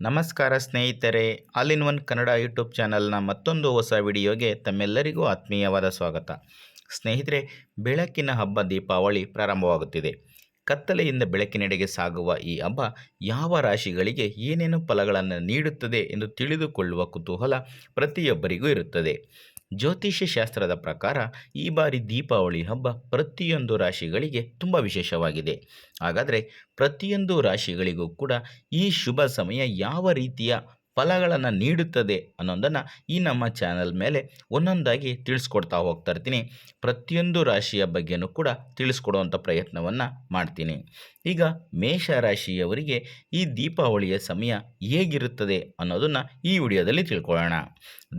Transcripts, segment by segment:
ನಮಸ್ಕಾರ ಸ್ನೇಹಿತರೆ, all in one Kannada YouTube ಚಾನಲ್ನ ಮತ್ತೊಂದು ಹೊಸ ವಿಡಿಯೋಗೆ ತಮ್ಮೆಲ್ಲರಿಗೂ ಆತ್ಮೀಯವಾದ ಸ್ವಾಗತ. ಸ್ನೇಹಿತರೆ, ಬೆಳಕಿನ ಹಬ್ಬ ದೀಪಾವಳಿ ಪ್ರಾರಂಭವಾಗುತ್ತಿದೆ. ಕತ್ತಲೆಯಿಂದ ಬೆಳಕಿನೆಡೆಗೆ ಸಾಗುವ ಈ ಹಬ್ಬ ಯಾವ ರಾಶಿಗಳಿಗೆ ಏನೇನು ಫಲಗಳನ್ನು ನೀಡುತ್ತದೆ ಎಂದು ತಿಳಿದುಕೊಳ್ಳುವ ಕುತೂಹಲ ಪ್ರತಿಯೊಬ್ಬರಿಗೂ ಇರುತ್ತದೆ. ಜ್ಯೋತಿಷ್ಯ ಶಾಸ್ತ್ರದ ಪ್ರಕಾರ ಈ ಬಾರಿ ದೀಪಾವಳಿ ಹಬ್ಬ ಪ್ರತಿಯೊಂದು ರಾಶಿಗಳಿಗೆ ತುಂಬ ವಿಶೇಷವಾಗಿದೆ. ಹಾಗಾದರೆ ಪ್ರತಿಯೊಂದು ರಾಶಿಗಳಿಗೂ ಕೂಡ ಈ ಶುಭ ಸಮಯ ಯಾವ ರೀತಿಯ ಫಲಗಳನ್ನು ನೀಡುತ್ತದೆ ಅನ್ನೋದನ್ನು ಈ ನಮ್ಮ ಚಾನಲ್ ಮೇಲೆ ಒಂದೊಂದಾಗಿ ತಿಳಿಸ್ಕೊಡ್ತಾ ಹೋಗ್ತಾ ಇರ್ತೀನಿ. ಪ್ರತಿಯೊಂದು ರಾಶಿಯ ಬಗ್ಗೆನೂ ಕೂಡ ತಿಳಿಸ್ಕೊಡುವಂಥ ಪ್ರಯತ್ನವನ್ನು ಮಾಡ್ತೀನಿ. ಈಗ ಮೇಷ ರಾಶಿಯವರಿಗೆ ಈ ದೀಪಾವಳಿಯ ಸಮಯ ಹೇಗಿರುತ್ತದೆ ಅನ್ನೋದನ್ನು ಈ ವಿಡಿಯೋದಲ್ಲಿ ತಿಳ್ಕೊಳ್ಳೋಣ.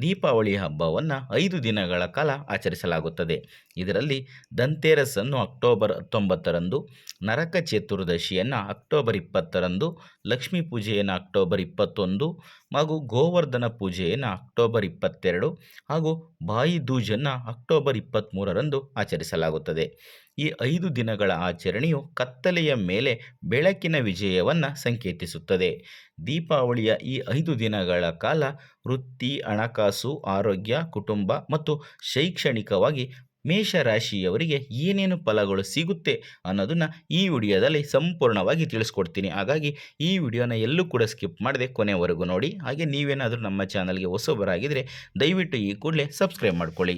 ದೀಪಾವಳಿ ಹಬ್ಬವನ್ನು ಐದು ದಿನಗಳ ಕಾಲ ಆಚರಿಸಲಾಗುತ್ತದೆ. ಇದರಲ್ಲಿ ದಂತೇರಸನ್ನು ಅಕ್ಟೋಬರ್ ಹತ್ತೊಂಬತ್ತರಂದು, ನರಕ ಚತುರ್ದಶಿಯನ್ನು ಅಕ್ಟೋಬರ್ ಇಪ್ಪತ್ತರಂದು, ಲಕ್ಷ್ಮೀ ಪೂಜೆಯನ್ನು ಅಕ್ಟೋಬರ್ ಇಪ್ಪತ್ತೊಂದು ಹಾಗೂ ಗೋವರ್ಧನ ಪೂಜೆಯನ್ನು ಅಕ್ಟೋಬರ್ ಇಪ್ಪತ್ತೆರಡು ಹಾಗೂ ಬಾಯಿ ದೂಜನ್ನು ಅಕ್ಟೋಬರ್ ಇಪ್ಪತ್ತ್ಮೂರರಂದು ಆಚರಿಸಲಾಗುತ್ತದೆ. ಈ ಐದು ದಿನಗಳ ಆಚರಣೆಯು ಕತ್ತಲೆಯ ಮೇಲೆ ಬೆಳಕಿನ ವಿಜಯವನ್ನು ಸಂಕೇತಿಸುತ್ತದೆ. ದೀಪಾವಳಿಯ ಈ ಐದು ದಿನಗಳ ಕಾಲ ವೃತ್ತಿ, ಹಣಕಾಸು, ಆರೋಗ್ಯ, ಕುಟುಂಬ ಮತ್ತು ಶೈಕ್ಷಣಿಕವಾಗಿ ಮೇಷರಾಶಿಯವರಿಗೆ ಏನೇನು ಫಲಗಳು ಸಿಗುತ್ತೆ ಅನ್ನೋದನ್ನು ಈ ವಿಡಿಯೋದಲ್ಲಿ ಸಂಪೂರ್ಣವಾಗಿ ತಿಳಿಸ್ಕೊಡ್ತೀನಿ. ಹಾಗಾಗಿ ಈ ವಿಡಿಯೋನ ಎಲ್ಲೂ ಕೂಡ ಸ್ಕಿಪ್ ಮಾಡದೆ ಕೊನೆವರೆಗೂ ನೋಡಿ. ಹಾಗೆ ನೀವೇನಾದರೂ ನಮ್ಮ ಚಾನಲ್ಗೆ ಹೊಸಬರಾಗಿದ್ದರೆ ದಯವಿಟ್ಟು ಈ ಕೂಡಲೇ ಸಬ್ಸ್ಕ್ರೈಬ್ ಮಾಡ್ಕೊಳ್ಳಿ.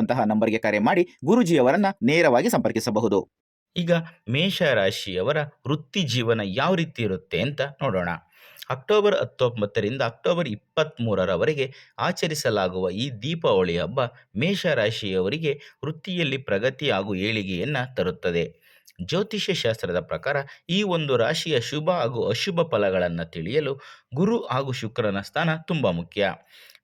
ಇರುವಂತಹ ನಂಬರ್ಗೆ ಕರೆ ಮಾಡಿ ಗುರುಜಿಯವರನ್ನ ನೇರವಾಗಿ ಸಂಪರ್ಕಿಸಬಹುದು. ಈಗ ಮೇಷ ರಾಶಿಯವರ ವೃತ್ತಿ ಜೀವನ ಯಾವ ರೀತಿ ಇರುತ್ತೆ ಅಂತ ನೋಡೋಣ. ಅಕ್ಟೋಬರ್ ಹತ್ತೊಂಬತ್ತರಿಂದ ಅಕ್ಟೋಬರ್ ಇಪ್ಪತ್ತ್ಮೂರರವರೆಗೆ ಆಚರಿಸಲಾಗುವ ಈ ದೀಪಾವಳಿ ಹಬ್ಬ ಮೇಷ ರಾಶಿಯವರಿಗೆ ವೃತ್ತಿಯಲ್ಲಿ ಪ್ರಗತಿ ಹಾಗೂ ಏಳಿಗೆಯನ್ನು ತರುತ್ತದೆ. ಜ್ಯೋತಿಷ್ಯ ಶಾಸ್ತ್ರದ ಪ್ರಕಾರ ಈ ಒಂದು ರಾಶಿಯ ಶುಭ ಹಾಗೂ ಅಶುಭ ಫಲಗಳನ್ನು ತಿಳಿಯಲು ಗುರು ಹಾಗೂ ಶುಕ್ರನ ಸ್ಥಾನ ತುಂಬ ಮುಖ್ಯ.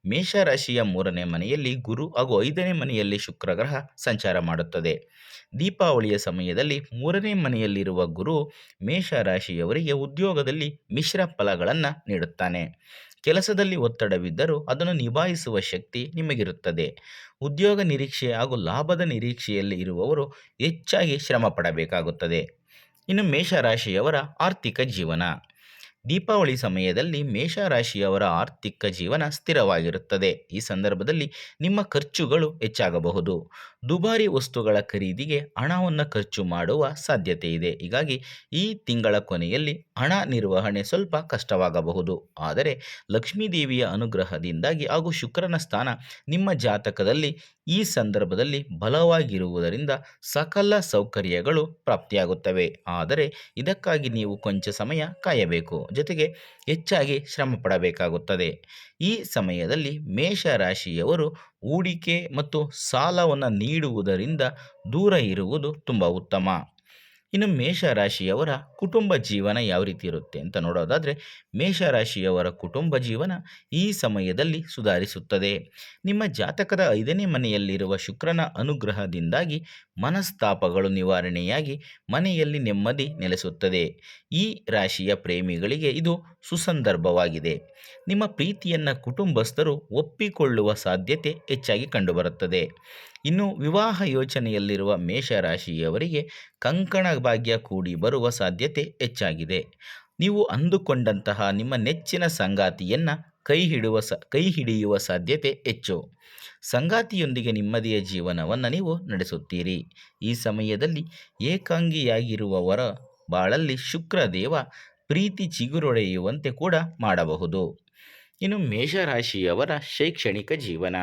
ಮೇಷರಾಶಿಯ ಮೂರನೇ ಮನೆಯಲ್ಲಿ ಗುರು ಹಾಗೂ ಐದನೇ ಮನೆಯಲ್ಲಿ ಶುಕ್ರ ಗ್ರಹ ಸಂಚಾರ ಮಾಡುತ್ತದೆ. ದೀಪಾವಳಿಯ ಸಮಯದಲ್ಲಿ ಮೂರನೇ ಮನೆಯಲ್ಲಿರುವ ಗುರು ಮೇಷರಾಶಿಯವರಿಗೆ ಉದ್ಯೋಗದಲ್ಲಿ ಮಿಶ್ರ ಫಲಗಳನ್ನು ನೀಡುತ್ತಾನೆ. ಕೆಲಸದಲ್ಲಿ ಒತ್ತಡವಿದ್ದರೂ ಅದನ್ನು ನಿಭಾಯಿಸುವ ಶಕ್ತಿ ನಿಮಗಿರುತ್ತದೆ. ಉದ್ಯೋಗ ನಿರೀಕ್ಷೆ ಹಾಗೂ ಲಾಭದ ನಿರೀಕ್ಷೆಯಲ್ಲಿ ಇರುವವರು ಹೆಚ್ಚಾಗಿ ಶ್ರಮ ಪಡಬೇಕಾಗುತ್ತದೆ. ಇನ್ನು ಮೇಷರಾಶಿಯವರ ಆರ್ಥಿಕ ಜೀವನ. ದೀಪಾವಳಿ ಸಮಯದಲ್ಲಿ ಮೇಷರಾಶಿಯವರ ಆರ್ಥಿಕ ಜೀವನ ಸ್ಥಿರವಾಗಿರುತ್ತದೆ. ಈ ಸಂದರ್ಭದಲ್ಲಿ ನಿಮ್ಮ ಖರ್ಚುಗಳು ಹೆಚ್ಚಾಗಬಹುದು. ದುಬಾರಿ ವಸ್ತುಗಳ ಖರೀದಿಗೆ ಹಣವನ್ನು ಖರ್ಚು ಮಾಡುವ ಸಾಧ್ಯತೆ ಇದೆ. ಹೀಗಾಗಿ ಈ ತಿಂಗಳ ಕೊನೆಯಲ್ಲಿ ಹಣ ನಿರ್ವಹಣೆ ಸ್ವಲ್ಪ ಕಷ್ಟವಾಗಬಹುದು. ಆದರೆ ಲಕ್ಷ್ಮೀದೇವಿಯ ಅನುಗ್ರಹದಿಂದಾಗಿ ಹಾಗೂ ಶುಕ್ರನ ಸ್ಥಾನ ನಿಮ್ಮ ಜಾತಕದಲ್ಲಿ ಈ ಸಂದರ್ಭದಲ್ಲಿ ಬಲವಾಗಿರುವುದರಿಂದ ಸಕಲ ಸೌಕರ್ಯಗಳು ಪ್ರಾಪ್ತಿಯಾಗುತ್ತವೆ. ಆದರೆ ಇದಕ್ಕಾಗಿ ನೀವು ಕೊಂಚ ಸಮಯ ಕಾಯಬೇಕು. ಜೊತೆಗೆ ಹೆಚ್ಚಾಗಿ ಶ್ರಮ ಪಡಬೇಕಾಗುತ್ತದೆ. ಈ ಸಮಯದಲ್ಲಿ ಮೇಷರಾಶಿಯವರು ಹೂಡಿಕೆ ಮತ್ತು ಸಾಲವನ್ನು ನೀಡುವುದರಿಂದ ದೂರ ಇರುವುದು ತುಂಬ ಉತ್ತಮ. ಇನ್ನು ಮೇಷರಾಶಿಯವರ ಕುಟುಂಬ ಜೀವನ ಯಾವ ರೀತಿ ಇರುತ್ತೆ ಅಂತ ನೋಡೋದಾದರೆ, ಮೇಷರಾಶಿಯವರ ಕುಟುಂಬ ಜೀವನ ಈ ಸಮಯದಲ್ಲಿ ಸುಧಾರಿಸುತ್ತದೆ. ನಿಮ್ಮ ಜಾತಕದ ಐದನೇ ಮನೆಯಲ್ಲಿರುವ ಶುಕ್ರನ ಅನುಗ್ರಹದಿಂದಾಗಿ ಮನಸ್ತಾಪಗಳು ನಿವಾರಣೆಯಾಗಿ ಮನೆಯಲ್ಲಿ ನೆಮ್ಮದಿ ನೆಲೆಸುತ್ತದೆ. ಈ ರಾಶಿಯ ಪ್ರೇಮಿಗಳಿಗೆ ಇದು ಸುಸಂದರ್ಭವಾಗಿದೆ. ನಿಮ್ಮ ಪ್ರೀತಿಯನ್ನು ಕುಟುಂಬಸ್ಥರು ಒಪ್ಪಿಕೊಳ್ಳುವ ಸಾಧ್ಯತೆ ಹೆಚ್ಚಾಗಿ ಕಂಡುಬರುತ್ತದೆ. ಇನ್ನು ವಿವಾಹ ಯೋಚನೆಯಲ್ಲಿರುವ ಮೇಷರಾಶಿಯವರಿಗೆ ಕಂಕಣ ಭಾಗ್ಯ ಕೂಡಿ ಬರುವ ಸಾಧ್ಯತೆ ಹೆಚ್ಚಾಗಿದೆ. ನೀವು ಅಂದುಕೊಂಡಂತಹ ನಿಮ್ಮ ನೆಚ್ಚಿನ ಸಂಗಾತಿಯನ್ನು ಕೈ ಹಿಡುವ ಸ, ಕೈ ಹಿಡಿಯುವ ಸಾಧ್ಯತೆ ಹೆಚ್ಚು. ಸಂಗಾತಿಯೊಂದಿಗೆ ನಿಮ್ಮದಿಯ ಜೀವನವನ್ನು ನೀವು ನಡೆಸುತ್ತೀರಿ. ಈ ಸಮಯದಲ್ಲಿ ಏಕಾಂಗಿಯಾಗಿರುವವರ ಬಾಳಲ್ಲಿ ಶುಕ್ರದೇವ ಪ್ರೀತಿ ಚಿಗುರೊಡೆಯುವಂತೆ ಕೂಡ ಮಾಡಬಹುದು. ಇನ್ನು ಮೇಷರಾಶಿಯವರ ಶೈಕ್ಷಣಿಕ ಜೀವನ.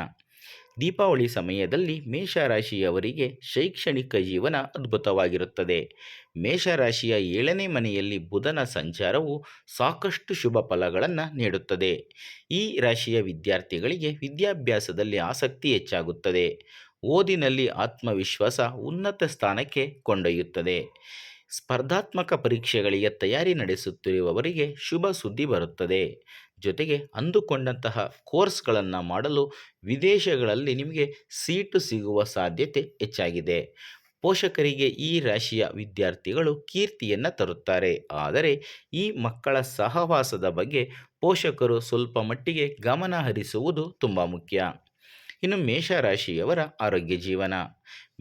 ದೀಪಾವಳಿ ಸಮಯದಲ್ಲಿ ಮೇಷರಾಶಿಯವರಿಗೆ ಶೈಕ್ಷಣಿಕ ಜೀವನ ಅದ್ಭುತವಾಗಿರುತ್ತದೆ. ಮೇಷರಾಶಿಯ ಏಳನೇ ಮನೆಯಲ್ಲಿ ಬುಧನ ಸಂಚಾರವು ಸಾಕಷ್ಟು ಶುಭ ಫಲಗಳನ್ನು ನೀಡುತ್ತದೆ. ಈ ರಾಶಿಯ ವಿದ್ಯಾರ್ಥಿಗಳಿಗೆ ವಿದ್ಯಾಭ್ಯಾಸದಲ್ಲಿ ಆಸಕ್ತಿ ಹೆಚ್ಚಾಗುತ್ತದೆ. ಓದಿನಲ್ಲಿ ಆತ್ಮವಿಶ್ವಾಸ ಉನ್ನತ ಸ್ಥಾನಕ್ಕೆ ಕೊಂಡೊಯ್ಯುತ್ತದೆ. ಸ್ಪರ್ಧಾತ್ಮಕ ಪರೀಕ್ಷೆಗಳಿಗೆ ತಯಾರಿ ನಡೆಸುತ್ತಿರುವವರಿಗೆ ಶುಭ ಸುದ್ದಿ ಬರುತ್ತದೆ. ಜೊತೆಗೆ ಅಂದುಕೊಂಡಂತಹ ಕೋರ್ಸ್ಗಳನ್ನು ಮಾಡಲು ವಿದೇಶಗಳಲ್ಲಿ ನಿಮಗೆ ಸೀಟು ಸಿಗುವ ಸಾಧ್ಯತೆ ಹೆಚ್ಚಾಗಿದೆ. ಪೋಷಕರಿಗೆ ಈ ರಾಶಿಯ ವಿದ್ಯಾರ್ಥಿಗಳು ಕೀರ್ತಿಯನ್ನು ತರುತ್ತಾರೆ. ಆದರೆ ಈ ಮಕ್ಕಳ ಸಹವಾಸದ ಬಗ್ಗೆ ಪೋಷಕರು ಸ್ವಲ್ಪ ಮಟ್ಟಿಗೆ ಗಮನ ಹರಿಸುವುದು ತುಂಬ ಮುಖ್ಯ. ಇನ್ನು ಮೇಷರಾಶಿಯವರ ಆರೋಗ್ಯ ಜೀವನ.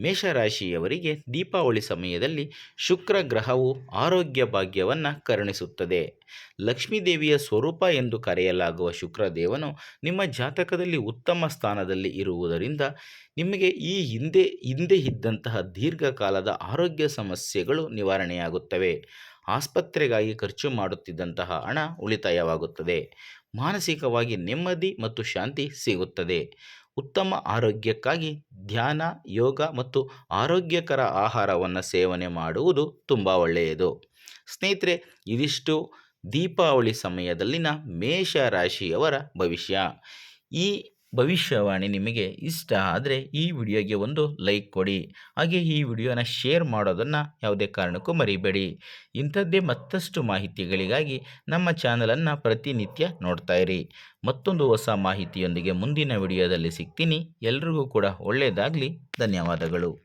ಮೇಷರಾಶಿಯವರಿಗೆ ದೀಪಾವಳಿ ಸಮಯದಲ್ಲಿ ಶುಕ್ರ ಗ್ರಹವು ಆರೋಗ್ಯ ಭಾಗ್ಯವನ್ನು ಕರುಣಿಸುತ್ತದೆ. ಲಕ್ಷ್ಮೀದೇವಿಯ ಸ್ವರೂಪ ಎಂದು ಕರೆಯಲಾಗುವ ಶುಕ್ರದೇವನು ನಿಮ್ಮ ಜಾತಕದಲ್ಲಿ ಉತ್ತಮ ಸ್ಥಾನದಲ್ಲಿ ಇರುವುದರಿಂದ ನಿಮಗೆ ಈ ಹಿಂದೆ ಹಿಂದೆ ಇದ್ದಂತಹ ದೀರ್ಘಕಾಲದ ಆರೋಗ್ಯ ಸಮಸ್ಯೆಗಳು ನಿವಾರಣೆಯಾಗುತ್ತವೆ. ಆಸ್ಪತ್ರೆಗಾಗಿ ಖರ್ಚು ಮಾಡುತ್ತಿದ್ದಂತಹ ಹಣ ಉಳಿತಾಯವಾಗುತ್ತದೆ. ಮಾನಸಿಕವಾಗಿ ನೆಮ್ಮದಿ ಮತ್ತು ಶಾಂತಿ ಸಿಗುತ್ತದೆ. ಉತ್ತಮ ಆರೋಗ್ಯಕ್ಕಾಗಿ ಧ್ಯಾನ, ಯೋಗ ಮತ್ತು ಆರೋಗ್ಯಕರ ಆಹಾರವನ್ನು ಸೇವನೆ ಮಾಡುವುದು ತುಂಬ ಒಳ್ಳೆಯದು. ಸ್ನೇಹಿತರೆ, ಇದಿಷ್ಟು ದೀಪಾವಳಿ ಸಮಯದಲ್ಲಿನ ಮೇಷ ರಾಶಿಯವರ ಭವಿಷ್ಯ. ಈ ಭವಿಷ್ಯವಾಣಿ ನಿಮಗೆ ಇಷ್ಟ ಆದರೆ ಈ ವಿಡಿಯೋಗೆ ಒಂದು ಲೈಕ್ ಕೊಡಿ. ಹಾಗೆ ಈ ವಿಡಿಯೋನ ಶೇರ್ ಮಾಡೋದನ್ನು ಯಾವುದೇ ಕಾರಣಕ್ಕೂ ಮರಿಬೇಡಿ. ಇಂಥದ್ದೇ ಮತ್ತಷ್ಟು ಮಾಹಿತಿಗಳಿಗಾಗಿ ನಮ್ಮ ಚಾನಲನ್ನು ಪ್ರತಿನಿತ್ಯ ನೋಡ್ತಾ ಇರಿ. ಮತ್ತೊಂದು ಹೊಸ ಮಾಹಿತಿಯೊಂದಿಗೆ ಮುಂದಿನ ವಿಡಿಯೋದಲ್ಲಿ ಸಿಗ್ತೀನಿ. ಎಲ್ರಿಗೂ ಕೂಡ ಒಳ್ಳೆಯದಾಗಲಿ ಧನ್ಯವಾದಗಳು.